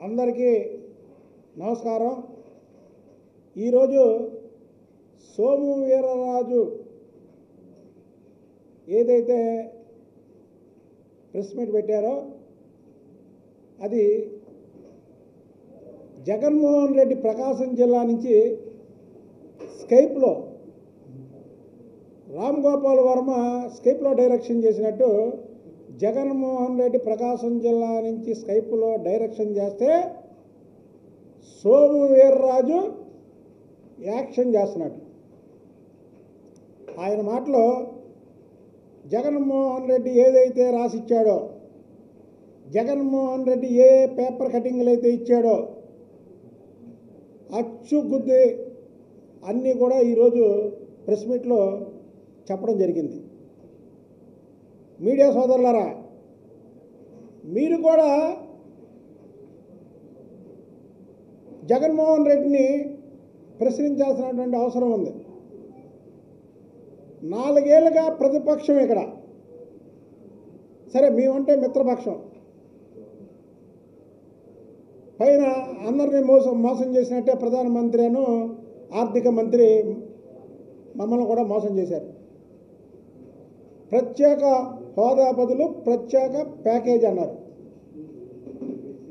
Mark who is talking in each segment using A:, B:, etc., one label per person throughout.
A: అందరికీ నమస్కారం. ఈరోజు సోము వీరరాజు ఏదైతే ప్రెస్ మీట్ పెట్టారో అది జగన్మోహన్ రెడ్డి ప్రకాశం జిల్లా నుంచి స్కైప్లో రామ్ గోపాల్ వర్మ స్కైప్లో డైరెక్షన్ చేసినట్టు జగన్మోహన్ రెడ్డి ప్రకాశం జిల్లా నుంచి స్కైప్లో డైరెక్షన్ చేస్తే సోము వీర్రాజు యాక్షన్ చేస్తున్నాడు. ఆయన మాటలో జగన్మోహన్ రెడ్డి ఏదైతే రాసిచ్చాడో జగన్మోహన్ రెడ్డి ఏ పేపర్ కటింగ్లు అయితే ఇచ్చాడో అచ్చు గుద్ది అన్నీ కూడా ఈరోజు ప్రెస్ మీట్లో చెప్పడం జరిగింది. మీడియా సోదరులారా మీరు కూడా జగన్మోహన్ రెడ్డిని ప్రశ్నించాల్సినటువంటి అవసరం ఉంది. నాలుగేళ్ళుగా ప్రతిపక్షం ఇక్కడ. సరే మేమంటే మిత్రపక్షం. పైన అందరినీ మోసం మోసం చేసినట్టే ప్రధానమంత్రి అను ఆర్థిక మంత్రి మమ్మల్ని కూడా మోసం చేశారు. ప్రత్యేక హోదా బదులు ప్రత్యేక ప్యాకేజ్ అన్నారు.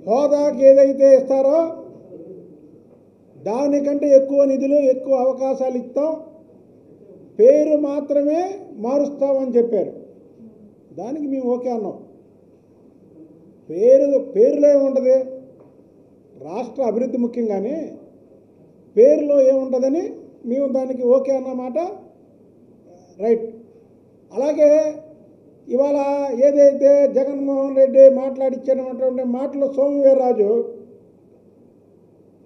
A: హోదాకి ఏదైతే ఇస్తారో దానికంటే ఎక్కువ నిధులు ఎక్కువ అవకాశాలు ఇస్తాం పేరు మాత్రమే మారుస్తామని చెప్పారు. దానికి మేము ఓకే అన్నాం. పేరు పేరులో ఏముంటుంది? రాష్ట్ర అభివృద్ధి ముఖ్యం కానీ పేరులో ఏముంటుందని మేము దానికి ఓకే అన్నమాట. రైట్. అలాగే ఇవాళ ఏదైతే జగన్మోహన్ రెడ్డి మాట్లాడిచ్చినటువంటి మాటలు సోమవీర్రాజు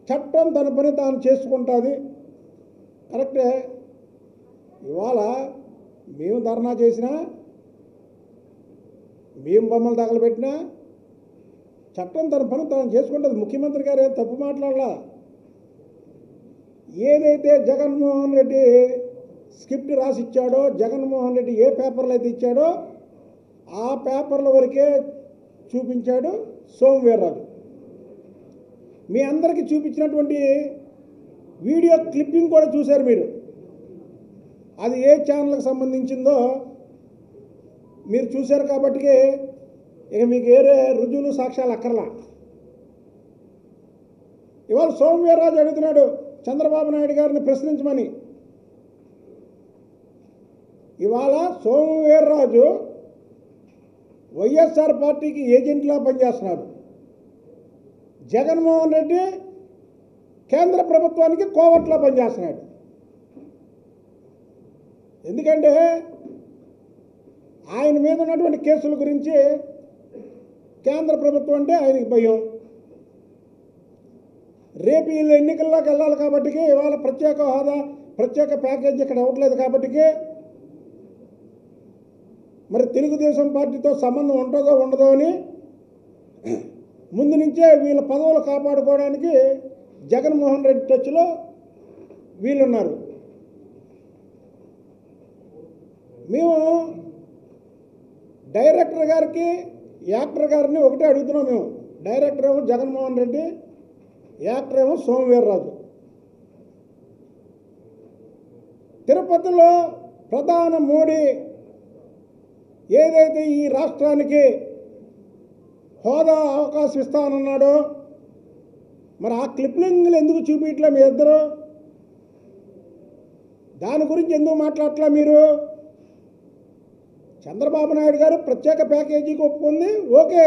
A: చట్టం తన పని తాను చేసుకుంటుంది. కరెక్టే. ఇవాళ మేము ధర్నా చేసినా మేము బొమ్మలు తగలబెట్టినా చట్టం తన పని తాను చేసుకుంటుంది. ముఖ్యమంత్రి గారు ఏం తప్పు మాట్లాడలా? ఏదైతే జగన్మోహన్ రెడ్డి స్క్రిప్ట్ రాసి ఇచ్చాడో జగన్మోహన్ రెడ్డి ఏ పేపర్లు అయితే ఇచ్చాడో ఆ పేపర్ల వరకే చూపించాడు సోమవీర్రాజు మీ అందరికీ చూపించినటువంటి వీడియో క్లిప్పింగ్ కూడా చూశారు మీరు. అది ఏ ఛానల్కి సంబంధించిందో మీరు చూశారు కాబట్టి ఇక మీకు ఏరే రుజువులు సాక్ష్యాలు అక్కర్లా. ఇవాళ సోమవీర్రాజు అడుగుతున్నాడు చంద్రబాబు నాయుడు గారిని ప్రశ్నించమని. ఇవాళ సోమవీర్రాజు వైఎస్ఆర్ పార్టీకి ఏజెంట్లా పనిచేస్తున్నాడు. జగన్మోహన్ రెడ్డి కేంద్ర ప్రభుత్వానికి కోవట్లా పనిచేస్తున్నాడు. ఎందుకంటే ఆయన మీద ఉన్నటువంటి కేసుల గురించి కేంద్ర ప్రభుత్వం అంటే ఆయనకి భయం. రేపు వీళ్ళు ఎన్నికల్లోకి వెళ్ళాలి కాబట్టి ఇవాళ ప్రత్యేక హోదా ప్రత్యేక ప్యాకేజ్ ఇక్కడ ఇవ్వట్లేదు కాబట్టి మరి తెలుగుదేశం పార్టీతో సంబంధం ఉంటుందో ఉండదో అని ముందు నుంచే వీళ్ళ పదవులు కాపాడుకోవడానికి జగన్మోహన్ రెడ్డి టచ్లో వీళ్ళున్నారు. మేము డైరెక్టర్ గారికి యాక్టర్ గారిని ఒకటే అడుగుతున్నాం మేము. డైరెక్టర్ ఏమో జగన్మోహన్ రెడ్డి యాక్టర్ ఏమో సోమవీర్రాజు. తిరుపతిలో ప్రధాన మోడీ ఏదైతే ఈ రాష్ట్రానికి హోదా అవకాశం ఇస్తానన్నాడో మరి ఆ క్లిప్లింగ్లు ఎందుకు చూపించట్లే మీ ఇద్దరు? దాని గురించి ఎందుకు మాట్లాడట్లా మీరు? చంద్రబాబు నాయుడు గారు ప్రత్యేక ప్యాకేజీకి ఒప్పుకుంది ఓకే.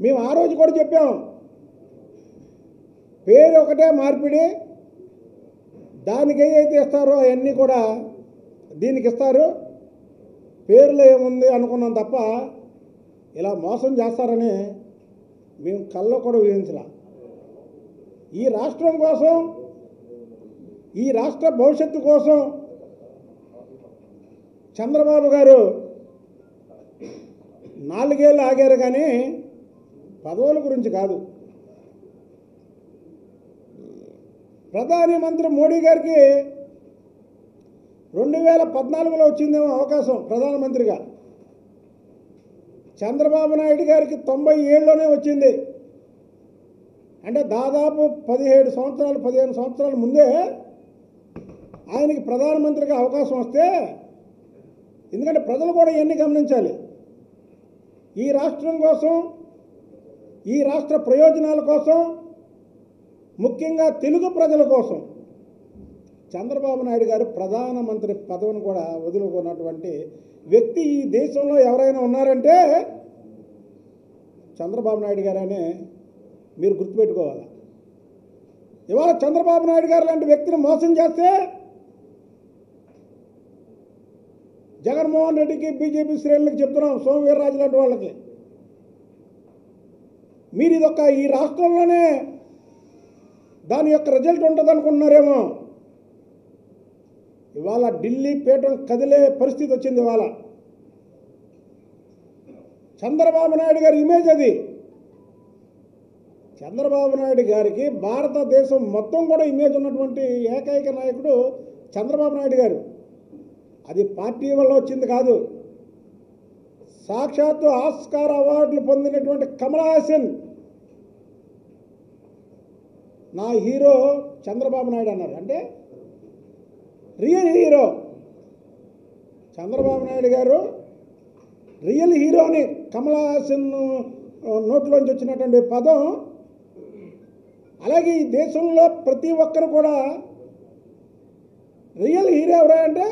A: మేము ఆ రోజు కూడా చెప్పాం. పేరు ఒకటే మార్పిడి దానికి ఏదైతే ఇస్తారో అవన్నీ కూడా దీనికి ఇస్తారు. పేర్లు ఏముంది అనుకున్నాం తప్ప ఇలా మోసం చేస్తారని మేము కళ్ళ కూడా ఊహించలా. ఈ రాష్ట్రం కోసం ఈ రాష్ట్ర భవిష్యత్తు కోసం చంద్రబాబు గారు నాలుగేళ్ళు ఆగారు కానీ పదవుల గురించి కాదు. ప్రధాని మంత్రి మోడీ గారికి రెండు వేల పద్నాలుగులో వచ్చిందేమో అవకాశం ప్రధానమంత్రిగా. చంద్రబాబు నాయుడు గారికి తొంభై ఏళ్ళలోనే వచ్చింది. అంటే దాదాపు పదిహేడు సంవత్సరాలు పదిహేను సంవత్సరాల ముందే ఆయనకి ప్రధానమంత్రిగా అవకాశం వస్తే ఎందుకంటే ప్రజలు కూడా ఇవన్నీ గమనించాలి. ఈ రాష్ట్రం కోసం ఈ రాష్ట్ర ప్రయోజనాల కోసం ముఖ్యంగా తెలుగు ప్రజల కోసం చంద్రబాబు నాయుడు గారు ప్రధానమంత్రి పదవిని కూడా వదులుకున్నటువంటి వ్యక్తి ఈ దేశంలో ఎవరైనా ఉన్నారంటే చంద్రబాబు నాయుడు గారనే మీరు గుర్తుపెట్టుకోవాలి? ఇవాళ చంద్రబాబు నాయుడు గారు లాంటి వ్యక్తిని మోసం చేస్తే జగన్మోహన్ రెడ్డికి బీజేపీ శ్రేణులకు చెప్తున్నాం సోమవీర్రాజు లాంటి వాళ్ళకి. మీరు ఇదొక ఈ రాష్ట్రంలోనే దాని యొక్క రిజల్ట్ ఉంటుంది అనుకుంటున్నారేమో ఇవాళ ఢిల్లీ పీఠం కదిలే పరిస్థితి వచ్చింది ఇవాళ. చంద్రబాబు నాయుడు గారి ఇమేజ్ అది. చంద్రబాబు నాయుడు గారికి భారతదేశం మొత్తం కూడా ఇమేజ్ ఉన్నటువంటి ఏకైక నాయకుడు చంద్రబాబు నాయుడు గారు. అది పార్టీ వల్ల వచ్చింది కాదు. సాక్షాత్తు ఆస్కార్ అవార్డులు పొందినటువంటి కమల్ హాసన్. నా హీరో చంద్రబాబు నాయుడు అన్నారు అంటే రియల్ హీరో. చంద్రబాబు నాయుడు గారు రియల్ హీరోని కమల్ హాసన్ నోట్లోంచి వచ్చినటువంటి పదం. అలాగే ఈ దేశంలో ప్రతి ఒక్కరు కూడా రియల్ హీరో ఎవరా అంటే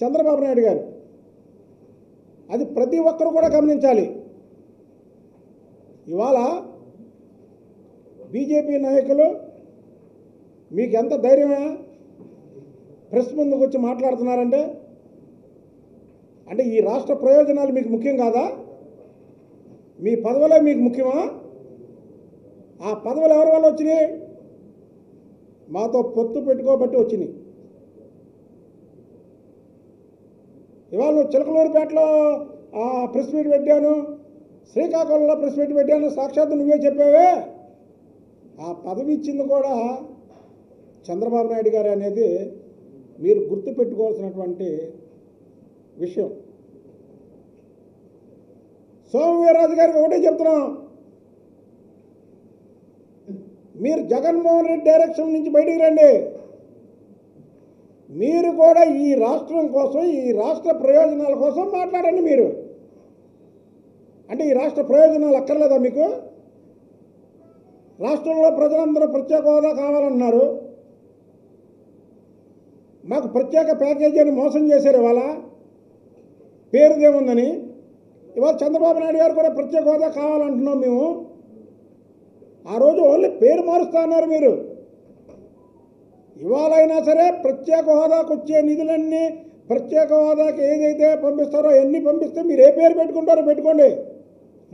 A: చంద్రబాబు నాయుడు గారు. అది ప్రతి ఒక్కరు కూడా గమనించాలి. ఇవాళ బీజేపీ నాయకులు మీకు ఎంత ధైర్యమే? ప్రెస్ ముందుకు వచ్చి మాట్లాడుతున్నారంటే అంటే ఈ రాష్ట్ర ప్రయోజనాలు మీకు ముఖ్యం కాదా? మీ పదవులే మీకు ముఖ్యమా? ఆ పదవులు ఎవరి వల్ల వచ్చినాయి? మాతో పొత్తు పెట్టుకోబట్టి వచ్చినాయి. ఇవాళ నువ్వు చిలకలూరుపేటలో ప్రెస్ మీట్ పెట్టాను శ్రీకాకుళంలో ప్రెస్ మీట్ పెట్టాను సాక్షాత్తు నువ్వే చెప్పావే. ఆ పదవి ఇచ్చింది కూడా చంద్రబాబు నాయుడు గారు అనేది మీరు గుర్తుపెట్టుకోవాల్సినటువంటి విషయం. సోమవీర్రాజు గారికి ఒకటే చెప్తున్నాం. మీరు జగన్మోహన్ రెడ్డి డైరెక్షన్ నుంచి బయటికి రండి. మీరు కూడా ఈ రాష్ట్రం కోసం ఈ రాష్ట్ర ప్రయోజనాల కోసం మాట్లాడండి మీరు. అంటే ఈ రాష్ట్ర ప్రయోజనాలు అక్కర్లేదా మీకు? రాష్ట్రంలో ప్రజలందరూ ప్రత్యేక హోదా కావాలన్నారు. మాకు ప్రత్యేక ప్యాకేజీ అని మోసం చేశారు ఇవాళ. పేరుదేముందని. ఇవాళ చంద్రబాబు నాయుడు గారు కూడా ప్రత్యేక హోదా కావాలంటున్నాం మేము. ఆ రోజు ఓన్లీ పేరు మారుస్తా అన్నారు మీరు. ఇవాళైనా సరే ప్రత్యేక హోదాకు వచ్చే నిధులన్నీ ప్రత్యేక హోదాకి ఏదైతే పంపిస్తారో ఎన్ని పంపిస్తే మీరు ఏ పేరు పెట్టుకుంటారో పెట్టుకోండి.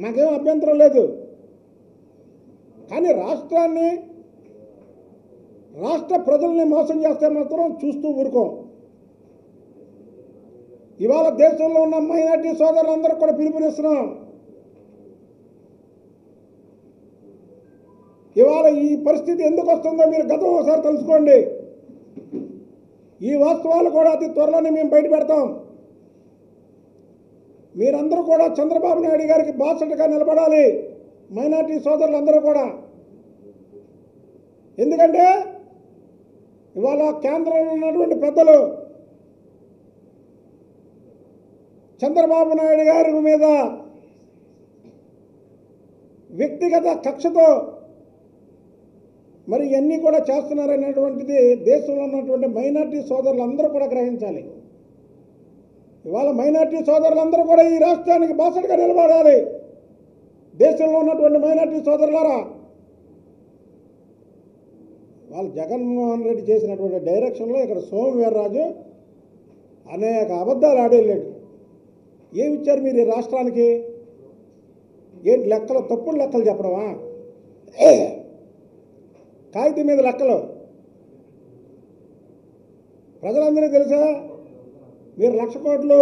A: మాకేం అభ్యంతరం లేదు. కానీ రాష్ట్రాన్ని రాష్ట్ర ప్రజల్ని మోసం చేస్తే మాత్రం చూస్తూ ఊరుకోం. ఇవాళ దేశంలో ఉన్న మైనార్టీ సోదరులందరూ కూడా పిలుపునిస్తున్నాం. ఇవాళ ఈ పరిస్థితి ఎందుకు వస్తుందో మీరు గతం ఒకసారి తెలుసుకోండి. ఈ వాస్తవాలు కూడా అతి త్వరలోనే మేము బయట పెడతాం. మీరందరూ కూడా చంద్రబాబు నాయుడు గారికి బాసటగా నిలబడాలి. మైనార్టీ సోదరులందరూ కూడా. ఎందుకంటే ఇవాళ కేంద్రంలో ఉన్నటువంటి పెద్దలు చంద్రబాబు నాయుడు గారి మీద వ్యక్తిగత కక్షతో మరి ఇవన్నీ కూడా చేస్తున్నారనేటువంటిది దేశంలో ఉన్నటువంటి మైనార్టీ సోదరులందరూ కూడా గ్రహించాలి. ఇవాళ మైనార్టీ సోదరులందరూ కూడా ఈ రాష్ట్రానికి బాసటగా నిలబడాలి. దేశంలో ఉన్నటువంటి మైనార్టీ సోదరులారా వాళ్ళు జగన్మోహన్ రెడ్డి చేసినటువంటి డైరెక్షన్లో ఇక్కడ సోమవీర్రాజు అనేక అబద్ధాలు ఆడేళ్ళాడు. ఏమిచ్చారు మీరు ఈ రాష్ట్రానికి? ఏంటి లెక్కలు? తప్పుడు లెక్కలు చెప్పడమా? కాగితం మీద లెక్కలు. ప్రజలందరికీ తెలుసా? మీరు లక్ష కోట్లు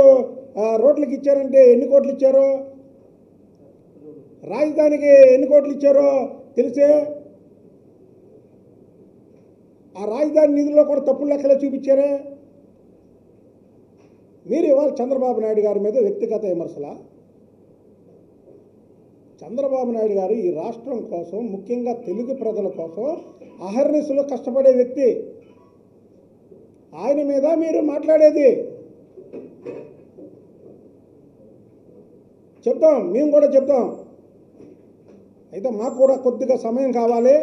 A: ఆ, రోడ్లకు ఇచ్చారంటే ఎన్ని కోట్లు ఇచ్చారు? రాజధానికి ఎన్ని కోట్లు ఇచ్చారో తెలిసే ఆ రాజధాని నిధుల్లో కూడా తప్పుడు లెక్కలే చూపించారే? మీరు ఇవాళ చంద్రబాబు నాయుడు గారి మీద వ్యక్తిగత విమర్శలా? చంద్రబాబు నాయుడు గారు ఈ రాష్ట్రం కోసం ముఖ్యంగా తెలుగు ప్రజల కోసం అహర్నిశలో కష్టపడే వ్యక్తి. ఆయన మీద మీరు మాట్లాడేది. చెప్తాం మేము కూడా చెప్తాం అయితే మాకు కూడా కొద్దిగా సమయం కావాలి.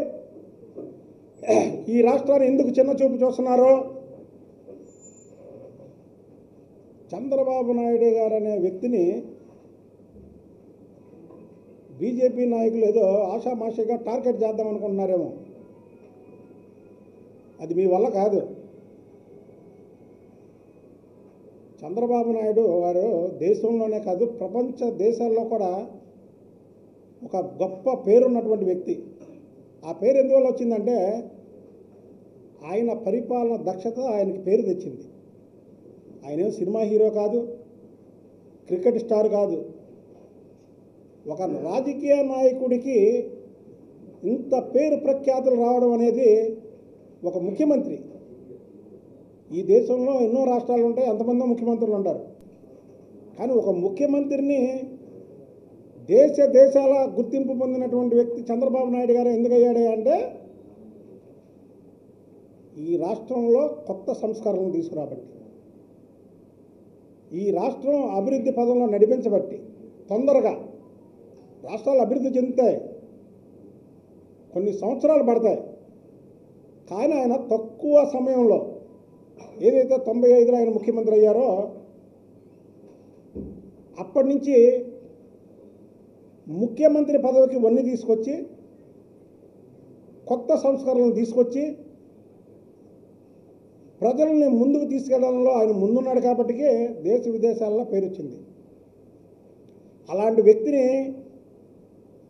A: ఈ రాష్ట్రాన్ని ఎందుకు చిన్న చూపు చూస్తున్నారో? చంద్రబాబు నాయుడు గారు అనే వ్యక్తిని బీజేపీ నాయకులు ఏదో ఆషామాషిగా టార్గెట్ చేద్దాం అనుకుంటున్నారేమో. అది మీ వల్ల కాదు. చంద్రబాబు నాయుడు వారు దేశంలోనే కాదు ప్రపంచ దేశాల్లో కూడా ఒక గొప్ప పేరున్నటువంటి వ్యక్తి. ఆ పేరు ఎందువల్ల వచ్చిందంటే ఆయన పరిపాలన దక్షత ఆయనకి పేరు తెచ్చింది. ఆయన సినిమా హీరో కాదు క్రికెట్ స్టార్ కాదు. ఒక రాజకీయ నాయకుడికి ఇంత పేరు ప్రఖ్యాతులు రావడం అనేది ఒక ముఖ్యమంత్రి. ఈ దేశంలో ఎన్నో రాష్ట్రాలు ఉంటాయి ఎంతమందో ముఖ్యమంత్రులు ఉంటారు. కానీ ఒక ముఖ్యమంత్రిని దేశ దేశాల గుర్తింపు పొందినటువంటి వ్యక్తి చంద్రబాబు నాయుడు గారు ఎందుకు అంటే ఈ రాష్ట్రంలో కొత్త సంస్కరణలు తీసుకురాబట్టి ఈ రాష్ట్రం అభివృద్ధి పదంలో నడిపించబట్టి తొందరగా రాష్ట్రాలు అభివృద్ధి చెందుతాయి. కొన్ని సంవత్సరాలు పడతాయి. కానీ ఆయన తక్కువ సమయంలో ఏదైతే తొంభై ఐదులో ఆయన ముఖ్యమంత్రి అయ్యారో అప్పటి నుంచి ముఖ్యమంత్రి పదవికి వన్నీ తీసుకొచ్చి కొత్త సంస్కరణలు తీసుకొచ్చి ప్రజల్ని ముందుకు తీసుకెళ్ళడంలో ఆయన ముందున్నాడు కాబట్టి దేశ విదేశాల్లో పేరు వచ్చింది అలాంటి వ్యక్తిని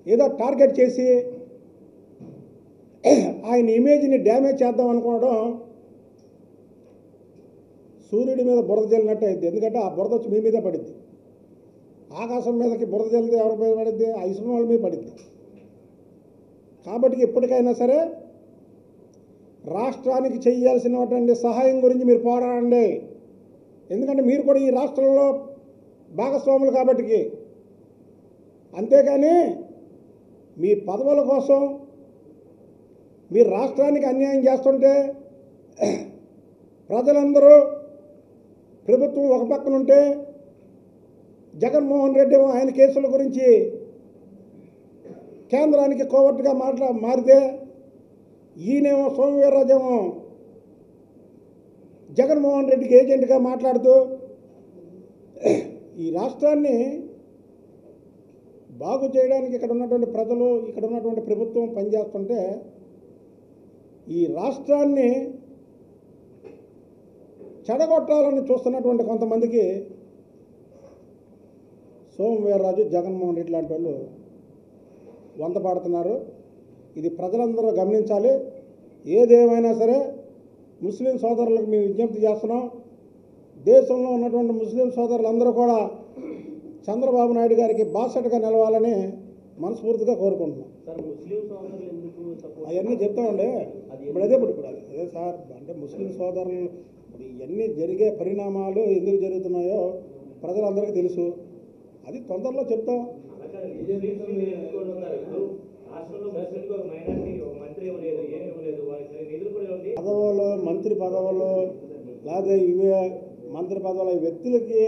A: ఏదో టార్గెట్ చేసి ఆయన ఇమేజ్ని డ్యామేజ్ చేద్దాం అనుకోవడం సూర్యుడి మీద బురద జల్లినట్టు అయింది. ఎందుకంటే ఆ బురద వచ్చి మీ మీద పడింది. ఆకాశం మీదకి బురద జల్లితే ఎవరి మీద పడింది? ఆ ఇసుమ వాళ్ళ మీద పడిద్ది కాబట్టి ఎప్పటికైనా సరే రాష్ట్రానికి చేయాల్సినటువంటి సహాయం గురించి మీరు పోరాడండి. ఎందుకంటే మీరు కూడా ఈ రాష్ట్రంలో భాగస్వాములు కాబట్టి అంతేకాని మీ పదవుల కోసం మీరు రాష్ట్రానికి అన్యాయం చేస్తుంటే ప్రజలందరూ ప్రభుత్వం ఒక పక్కన ఉంటే జగన్మోహన్ రెడ్డి ఆయన కేసుల గురించి కేంద్రానికి కోవర్ట్గా మాట్లా మారితే ఈయనేమో సోమవీర్రాజేమో జగన్మోహన్ రెడ్డికి ఏజెంట్గా మాట్లాడుతూ ఈ రాష్ట్రాన్ని బాగు చేయడానికి ఇక్కడ ఉన్నటువంటి ప్రజలు ఇక్కడ ఉన్నటువంటి ప్రభుత్వం పనిచేస్తుంటే ఈ రాష్ట్రాన్ని చెడగొట్టాలని చూస్తున్నటువంటి కొంతమందికి సోమవీర్రాజు జగన్మోహన్ రెడ్డి లాంటి వాళ్ళు వంత పాడుతున్నారు. ఇది ప్రజలందరూ గమనించాలి. ఏదేమైనా సరే ముస్లిం సోదరులకు మేము విజ్ఞప్తి చేస్తున్నాం. దేశంలో ఉన్నటువంటి ముస్లిం సోదరులందరూ కూడా చంద్రబాబు నాయుడు గారికి బాసటగా నిలవాలని మనస్ఫూర్తిగా కోరుకుంటున్నాం. అవన్నీ చెప్తామండి. ఇప్పుడు అదే ఇప్పుడు ఇప్పుడు అదే సార్ అంటే ముస్లిం సోదరులు ఇప్పుడు ఇవన్నీ జరిగే పరిణామాలు ఎందుకు జరుగుతున్నాయో ప్రజలందరికీ తెలుసు. అది తొందరలో చెప్తాం
B: ముస్లింస్ మీరు ఎందుకు ఉన్నారు ఇప్పుడు రాష్ట్రంలో ఒక ఒక మంత్రి ఇవ్వలేదు ఏమి ఇవ్వలేదు. నిధులు కూడా
A: మంత్రి లేదా ఇవే మంత్రి పదవుల వ్యక్తులకి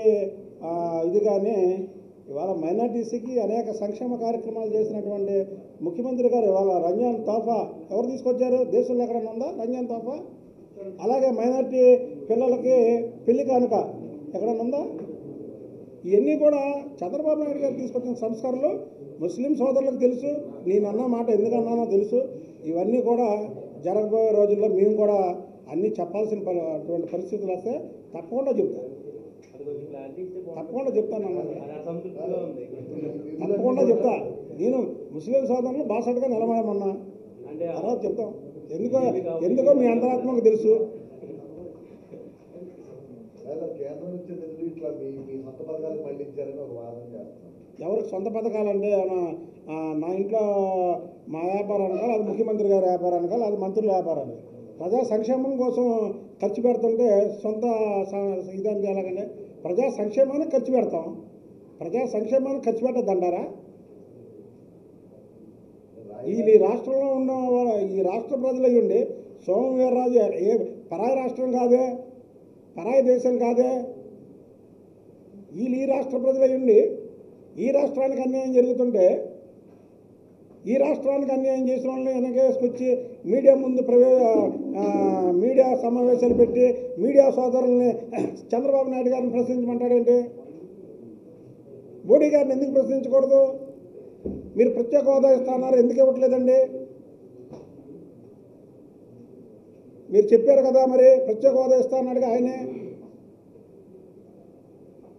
A: ఇది కానీ ఇవాళ మైనార్టీసీకి అనేక సంక్షేమ కార్యక్రమాలు చేసినటువంటి ముఖ్యమంత్రి గారు ఇవాళ రంజాన్ తోఫా ఎవరు తీసుకొచ్చారు? దేశంలో ఎక్కడైనా ఉందా రంజాన్ తోఫా? అలాగే మైనార్టీ పిల్లలకి పెళ్ళి కానుక ఎక్కడైనా ఉందా? ఇవన్నీ కూడా చంద్రబాబు నాయుడు గారు తీసుకొచ్చిన సంస్కారాలు ముస్లిం సోదరులకు తెలుసు నేను అన్న మాట ఎందుకు అన్నానో తెలుసు. ఇవన్నీ కూడా జరగబోయే రోజుల్లో మేము కూడా అన్నీ చెప్పాల్సిన అటువంటి పరిస్థితులు వస్తే తప్పకుండా చెప్తాను తప్పకుండా చెప్తాను తప్పకుండా చెప్తా. నేను ముస్లిం సోదరులు బాసటగా నిలబడమన్నా. తర్వాత చెప్తాం. ఎందుకో ఎందుకో మీ అంతరాత్మకు తెలుసు.
C: కేంద్రం నుంచి నిధులు ఇట్లా మీ మీ సొంత పథకాలకు మళ్ళించారని ఒక వాదన చేస్తున్నాం.
A: ఎవరికి సొంత పథకాలు అంటే నా ఇంట్లో మా వ్యాపారాన్ని కాదు అది ముఖ్యమంత్రి గారి వ్యాపారాన్ని కాదు అది మంత్రుల వ్యాపారాన్ని ప్రజా సంక్షేమం కోసం ఖర్చు పెడుతుంటే సొంత స- ఇదంటే ఎలాగంటే ప్రజా సంక్షేమానికి ఖర్చు పెడతాం. ప్రజా సంక్షేమానికి ఖర్చు పెట్టద్దంటారా? ఈ రాష్ట్రంలో ఉన్న వాళ్ళ- ఈ రాష్ట్ర ప్రజలు అయ్యుండి సోమవీర్రాజు ఏ పరాయి రాష్ట్రం కాదే? పరాయి దేశం కాదే. వీళ్ళు ఈ రాష్ట్ర ప్రజలు ఉండి ఈ రాష్ట్రానికి అన్యాయం జరుగుతుంటే ఈ రాష్ట్రానికి అన్యాయం చేసిన వాళ్ళని వెనకేసుకొచ్చి మీడియా ముందు ప్రవే మీడియా సమావేశాలు పెట్టి మీడియా సోదరుల్ని చంద్రబాబు నాయుడు గారిని ప్రశ్నించమంటాడేంటి? మోడీ గారిని ఎందుకు ప్రశ్నించకూడదు? మీరు ప్రత్యేక హోదా ఇస్తున్నారు ఎందుకు ఇవ్వట్లేదండి? మీరు చెప్పారు కదా మరి ప్రత్యేక హోదా ఇస్తా అన్నాడుగా ఆయనే.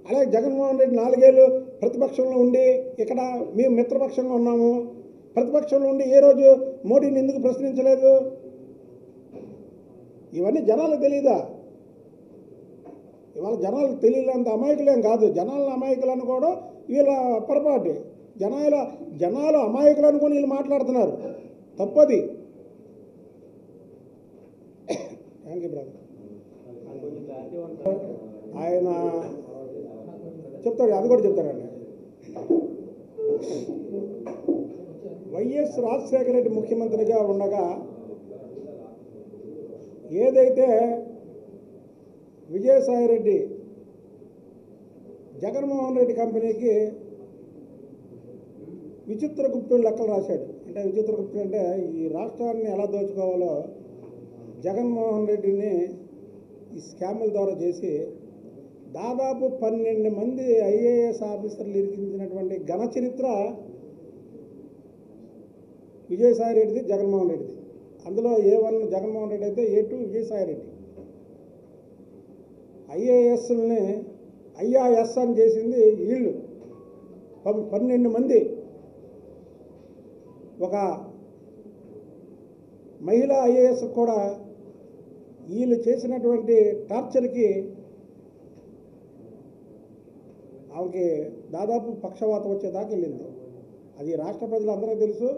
A: అలాగే జగన్మోహన్ రెడ్డి నాలుగేళ్ళు ప్రతిపక్షంలో ఉండి ఇక్కడ మేము మిత్రపక్షంగా ఉన్నాము. ప్రతిపక్షంలో ఉండి ఏ రోజు మోడీని ఎందుకు ప్రశ్నించలేదు? ఇవన్నీ జనాలకు తెలియదా ఇవాళ జనాలకు తెలియలేంత అమాయకులేం కాదు. జనాలను అమాయకులు అనుకోవడం వీళ్ళ పొరపాటు. జనాల జనాలు అమాయకులు అనుకొని వీళ్ళు మాట్లాడుతున్నారు. తప్పది. Thank you brother. ఆయన చెప్తాడు అది కూడా చెప్తాడండి వైఎస్ రాజశేఖర రెడ్డి ముఖ్యమంత్రిగా ఉండగా ఏదైతే విజయసాయి రెడ్డి జగన్మోహన్ రెడ్డి కంపెనీకి విచిత్ర గుప్తుడు లెక్కలు రాశాడు. అంటే విచిత్రగుప్తుడు అంటే ఈ రాష్ట్రాన్ని ఎలా దోచుకోవాలో జగన్మోహన్ రెడ్డిని ఈ స్కాముల ద్వారా చేసి దాదాపు పన్నెండు మంది ఐఏఎస్ ఆఫీసర్లు ఇరికించినటువంటి ఘన చరిత్ర విజయసాయి రెడ్డిది జగన్మోహన్ రెడ్డిది. అందులో ఏ వన్ జగన్మోహన్ రెడ్డి అయితే ఏ టూ విజయసాయి రెడ్డి. ఐఏఎస్ని ఐఆర్ఎస్ అని చేసింది వీళ్ళు. పన్నెండు మంది. ఒక మహిళా ఐఏఎస్ కూడా వీళ్ళు చేసినటువంటి టార్చర్కి ఆమెకి దాదాపు పక్షవాతం వచ్చేదాకా వెళ్ళింది. అది రాష్ట్ర ప్రజలందరికీ తెలుసు.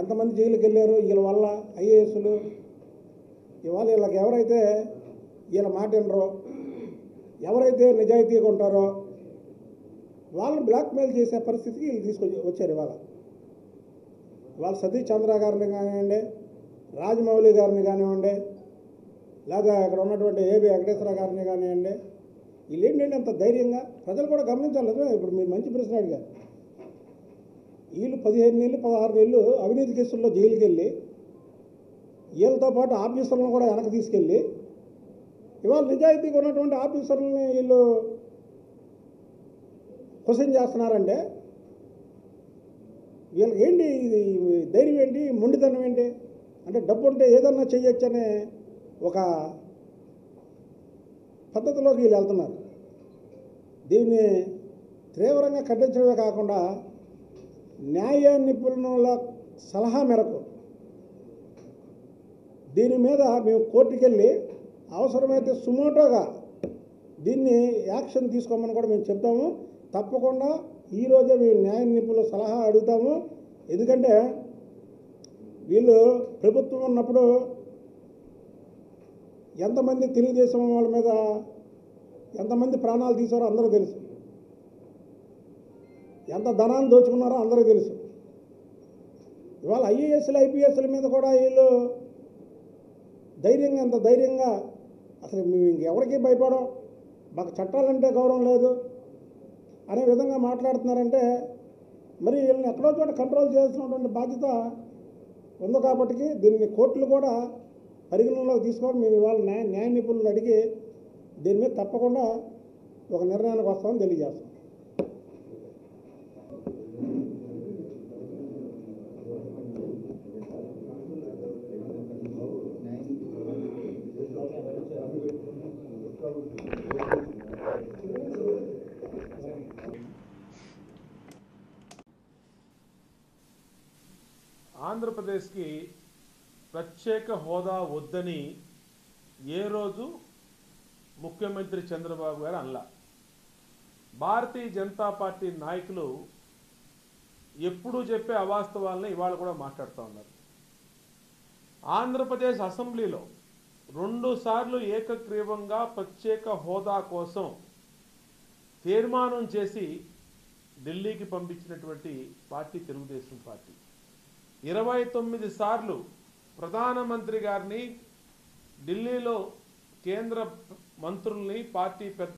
A: ఎంతమంది జైలుకి వెళ్ళారు? వీళ్ళ వల్ల ఐఏఎస్లు ఇవాళ వీళ్ళకి ఎవరైతే వీళ్ళ మాట వినరో ఎవరైతే నిజాయితీగా ఉంటారో వాళ్ళని బ్లాక్మెయిల్ చేసే పరిస్థితికి వీళ్ళు తీసుకొచ్చి వచ్చారు ఇవాళ. వాళ్ళ సతీష్ చంద్ర గారిని కానివ్వండి రాజమౌళి గారిని కానివ్వండి లేదా ఇక్కడ ఉన్నటువంటి ఏబి వెంకటేశ్వర గారిని కానివ్వండి వీళ్ళు ఏంటంటే అంత ధైర్యంగా? ప్రజలు కూడా గమనించాలి ఇప్పుడు మీరు మంచి ప్రశ్న అడిగారు. వీళ్ళు పదిహేను నెలలు పదహారు నెలలు అవినీతి కేసుల్లో జైలుకి వెళ్ళి వీళ్ళతో పాటు ఆఫీసర్లను కూడా వెనక తీసుకెళ్ళి ఇవాళ నిజాయితీగా ఉన్నటువంటి ఆఫీసర్లని వీళ్ళు క్వశ్చన్ చేస్తున్నారంటే వీళ్ళకి ఏంటి ఇది? ధైర్యం ఏంటి? మొండితనం ఏంటి? అంటే డబ్బు ఉంటే ఏదన్నా చేయొచ్చనే ఒక పద్ధతిలోకి వీళ్ళు వెళ్తున్నారు. దీన్ని తీవ్రంగా ఖండించడమే కాకుండా న్యాయ నిపుణుల సలహా మేరకు దీని మీద మేము కోర్టుకెళ్ళి అవసరమైతే సుమోటోగా దీన్ని యాక్షన్ తీసుకోమని కూడా మేము చెప్తాము. తప్పకుండా ఈరోజే మేము న్యాయ నిపుణుల సలహా అడుగుతాము. ఎందుకంటే వీళ్ళు ప్రభుత్వం ఉన్నప్పుడు ఎంతమంది తెలుగుదేశం వాళ్ళ మీద ఎంతమంది ప్రాణాలు తీసారో అందరూ తెలుసు. ఎంత ధనాన్ని దోచుకున్నారో అందరూ తెలుసు. ఇవాళ ఐఏఎస్లు ఐపీఎస్ల మీద కూడా వీళ్ళు ధైర్యంగా ఎంత ధైర్యంగా అసలు మేము ఇంకెవరికి భయపడం మాకు చట్టాలంటే గౌరవం లేదు అనే విధంగా మాట్లాడుతున్నారంటే మరి వీళ్ళని ఎక్కడో చోట కంట్రోల్ చేయాల్సినటువంటి బాధ్యత ఉంది కాబట్టి దీన్ని కోర్టులు కూడా పరిగణనలోకి తీసుకోవడం మేము ఇవాళ న్యాయ న్యాయ నిపుణులు అడిగి దీని మీద తప్పకుండా ఒక నిర్ణయానికి వస్తామని తెలియజేస్తాం.
D: ఆంధ్రప్రదేశ్కి ప్రత్యేక హోదా వద్దని ఏ రోజు ముఖ్యమంత్రి చంద్రబాబు గారు అనలా. భారతీయ జనతా పార్టీ నాయకులు ఎప్పుడూ చెప్పే అవాస్తవాలని ఇవాళ కూడా మాట్లాడుతూ ఉన్నారు. ఆంధ్రప్రదేశ్ అసెంబ్లీలో రెండు సార్లు ఏకగ్రీవంగా ప్రత్యేక హోదా కోసం తీర్మానం చేసి ఢిల్లీకి పంపించినటువంటి పార్టీ తెలుగుదేశం పార్టీ. ఇరవై తొమ్మిది సార్లు ప్రధానమంత్రి గారిని ఢిల్లీలో కేంద్ర మంత్రుల్ని పార్టీ పెద్ద